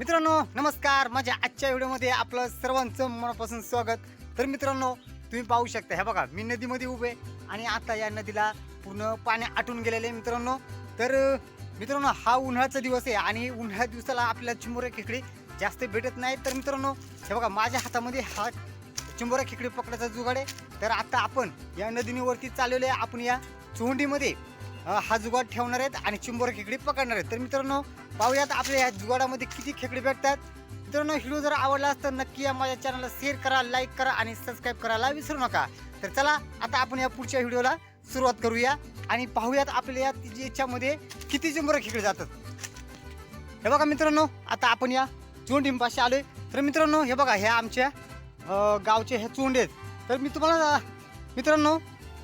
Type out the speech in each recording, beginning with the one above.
मित्रांनो नमस्कार. माझ्या आजच्या व्हिडिओमध्ये आपलं सर्वांचं मनापासून स्वागत. तर मित्रांनो तुम्ही पाहू शकता हे बघा मी नदीमध्ये उभे आणि आता या नदीला पूर्ण पाणी आटून गेलेले आहे मित्रांनो. तर मित्रांनो हा उन्हाळ्याचा दिवस आहे आणि उन्हाळ्या दिवसाला आपल्याला चिंबोऱ्या खेकडे जास्त भेटत नाही तर मित्रांनो हे बघा माझ्या हातामध्ये हा चिंबोऱ्या खेकडे पकडायचा जुगाड आहे. तर आता आपण या नदीनीवरती चाललेलो आहे. आपण या चोंडीमध्ये हा जुगाड ठेवणार आहेत आणि चिंबोर खेकडी पकडणार आहेत. तर मित्रांनो पाहूयात आपल्या या जुगाडामध्ये किती खेकडे भेटतात. मित्रांनो व्हिडिओ जर आवडला असतं नक्की या माझ्या चॅनलला शेअर करा लाईक करा आणि सबस्क्राईब करायला विसरू नका. तर चला आता आपण या पुढच्या व्हिडिओला सुरुवात करूया आणि पाहूयात आपल्या या याच्यामध्ये किती चिंबोर खेकडे जातात. हे बघा मित्रांनो आता आपण या चोंडीपाशी आलोय. तर मित्रांनो हे बघा ह्या आमच्या गावचे हे चोंड आहेत. तर मी तुम्हाला मित्रांनो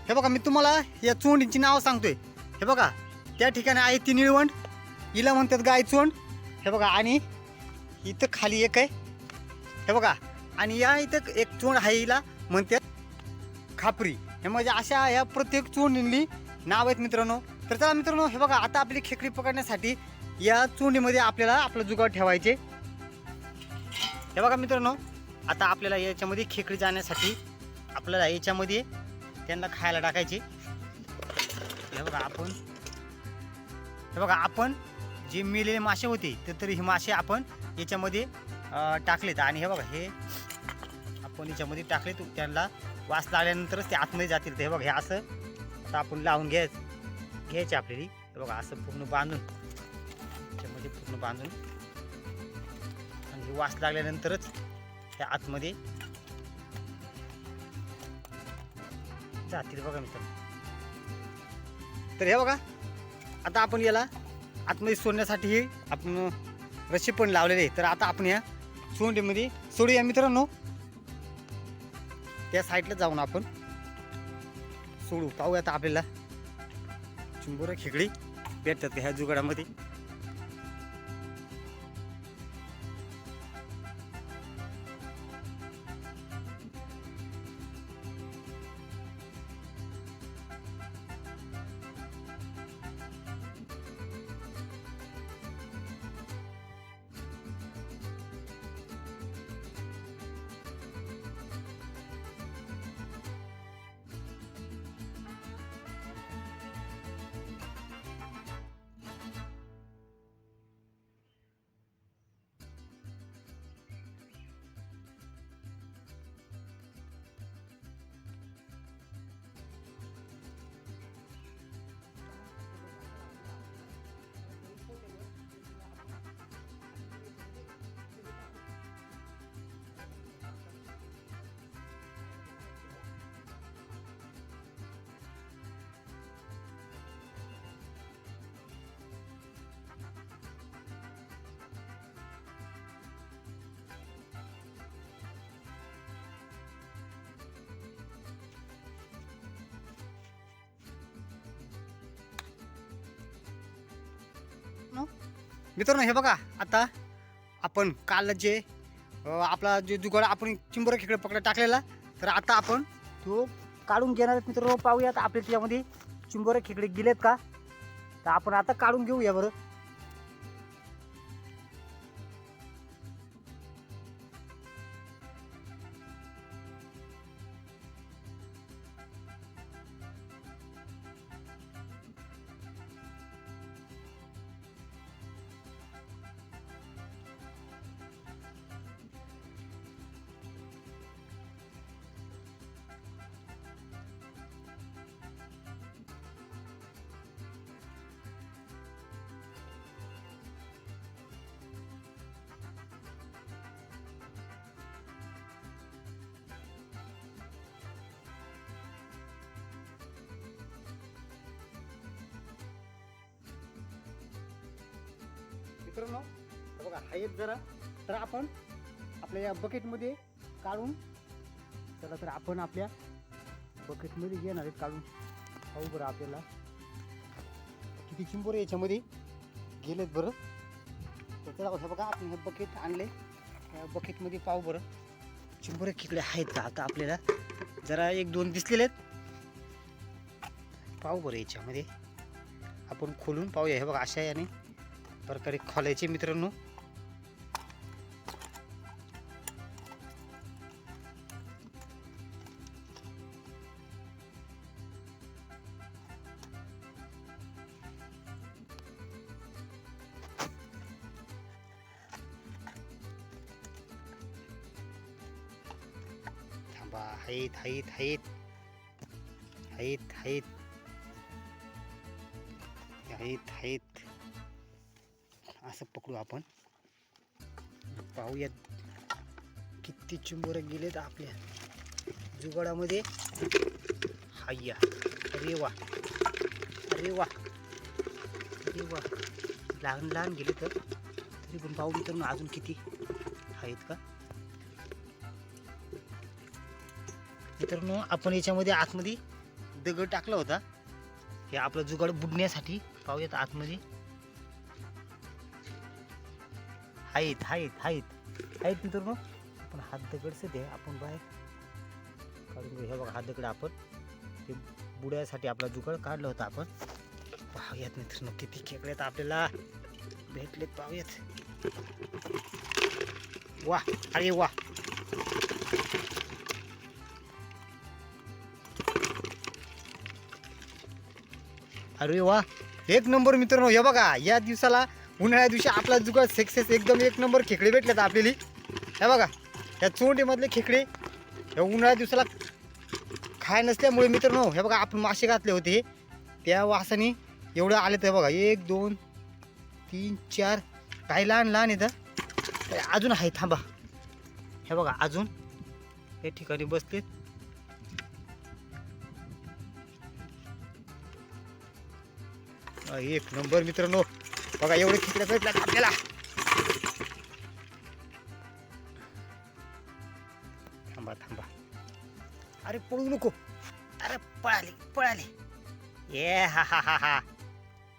हे बघा मी तुम्हाला या चोंडींची नावं सांगतोय. हे बघा त्या ठिकाणी आहे ती निळवंड हिला म्हणतात गाय चोंड हे बघा आणि इथं खाली एक आहे. हे बघा आणि या इथं एक चोंड आहे हिला म्हणतात खापरी. हे म्हणजे अशा ह्या प्रत्येक चोंडींनी नाव आहेत मित्रांनो. तर चला मित्रांनो हे बघा आता आपली खेकडी पकडण्यासाठी या चोंडीमध्ये आपल्याला आपलं जुगाड ठेवायचे. हे बघा मित्रांनो आता आपल्याला याच्यामध्ये खेकडी जाण्यासाठी आपल्याला याच्यामध्ये त्यांना खायला टाकायची. हे बघा आपण. हे बघा आपण जे मेलेले मासे होते तर तरी हे मासे आपण याच्यामध्ये टाकलेत. आणि हे बघा हे आपण याच्यामध्ये टाकले तर त्यांना वास लागल्यानंतरच ते आतमध्ये जातील. ते हे बघा हे असं आपण लावून घ्यायचं घ्यायचे आपल्याला. हे बघा असं पूर्ण बांधून याच्यामध्ये पूर्ण बांधून. आणि हे वास लागल्यानंतरच त्या आतमध्ये जातील बघा मित्रांनो. तर हे बघा आता आपण याला आतमध्ये सोडण्यासाठीही आपण रशी पण लावलेले आहे. तर आता आपण या सोंडीमध्ये सोडूया मित्रांनो. त्या साईडला जाऊन आपण सोडू. पाहूया आता आपल्याला. चिंबोरं खेकडी भेटतात ह्या जुगाडामध्ये? मित्रांनो हे बघा आता आपण काल जे आपला जे जुगाड आपण चिंबर खेकडे पकडा टाकलेला तर आता आपण तो काढून घेणार आहेत मित्रांनो पाहूयात आपल्या त्याच्यामध्ये चिंबोरा खेकडे गेलेत का? तर आपण आता काढून घेऊया बरं. मित्रांनो हे बघा हा एक जरा तर आपण आपल्या या बकेटमध्ये काढून चला तर आपण आपल्या बकेटमध्ये घेणार आहेत काढून. पाहू बरं आपल्याला. किती चिंबोरे याच्यामध्ये? गेलेत बरं. तर चला हे बघा आपण हे बकेट आणले. बकेटमध्ये पाहू बरं. चिंबोरे किकडे आहेत का? आता आपल्याला जरा एक दोन दिसलेले आहेत. पाहू बरं याच्यामध्ये. आपण खोलून पाहूया. हे बघा अशा याने तरकारी खोलायचे मित्रांनो. थांबा हाईत हाईत हाईत. हाईत हाईत. हाईत हाईत. असं पकडू आपण. पाहूयात किती चिंबोरं गेलेत आपल्या. जुगाडामध्ये. हाय्या. अरे वा. अरे वा. अरे वा. लहान लहान गेले तर. तरी पण पाहू तर अजून किती आहेत का? मित्रांनो आपण याच्यामध्ये आतमध्ये दगड टाकला होता. हे आपलं जुगाड बुडण्यासाठी पाहूयात आतमध्ये. आहेत आहेत आहेत आहेत मित्रांनो आपण हात दगडच ते आपण बाहेर काढून हे बघा हात दगड आपण. ते बुड्यासाठी आपला जुगाड काढला होता आपण. पाहूयात मित्रांनो किती खेकड्यात आपल्याला. भेटलेत पाहूयात. वा अरे वा. अरे वा. एक नंबर मित्रांनो हे बघा या दिवसाला उन्हाळ्या दिवशी आपला जुगाड सक्सेस एकदम एक नंबर खेकडे भेटलेत आपल्याला. हे बघा या चोंडीमधले खेकडे ह्या उन्हाळ्या दिवसाला खाय नसल्यामुळे मित्रांनो हे बघा आपण मासे घातले होते. त्या वासाने एवढं आले तर बघा एक दोन तीन चार काही लहान लहान येतं अजून आहे थांबा. हे बघा अजून या ठिकाणी बसलेत. एक नंबर मित्रांनो. बघा एवढे खेकड्या भेटल्यात आपल्याला थांबा थांबा. अरे पळू नको. अरे पळाले पळाले. ये हा हा हा हा.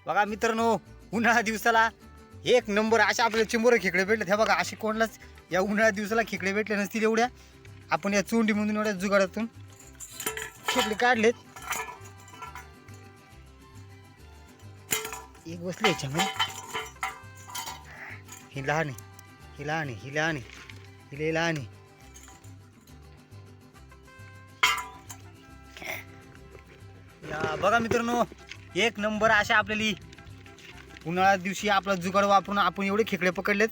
बघा मित्रांनो उन्हाळ्या दिवसाला एक नंबर अशा आपल्याला चिंबोरे खेकडे भेटले हे बघा असे कोणालाच या उन्हाळ्या दिवसाला खेकडे भेटले नसतील एवढ्या. आपण या चोंडीमधून एवढ्या जुगाडातून खेकडे काढलेत. एक बसले याच्यामध्ये. ही लहान आहे ही लहान आहे ही लहान आहे ही लहान आहे या बघा मित्रांनो एक नंबर अशा आपल्याली उन्हाळ्या दिवशी आपला जुगाड वापरून आपण एवढे खेकडे पकडलेत.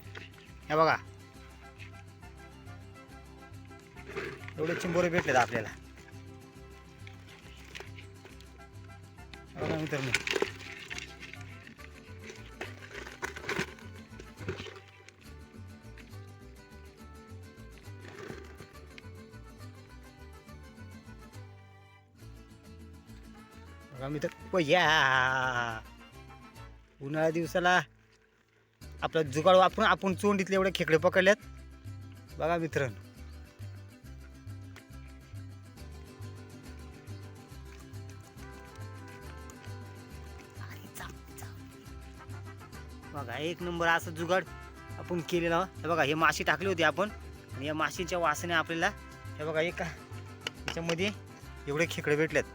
या बघा. एवढे चिंबोरे भेटलेत आपल्याला. बघा मित्रांनो. बघा मित्र तर या उन्हाळ्या दिवसाला आपला जुगाड वापरून आपण चोंडीतले एवढे खेकडे पकडल्यात बघा मित्रांनो. बघा एक नंबर असं जुगाड आपण केलेला. हे बघा हे माशी टाकली होती आपण. आणि या माशीच्या वासाने आपल्याला हे बघा एका याच्यामध्ये एवढे खेकडे भेटल्यात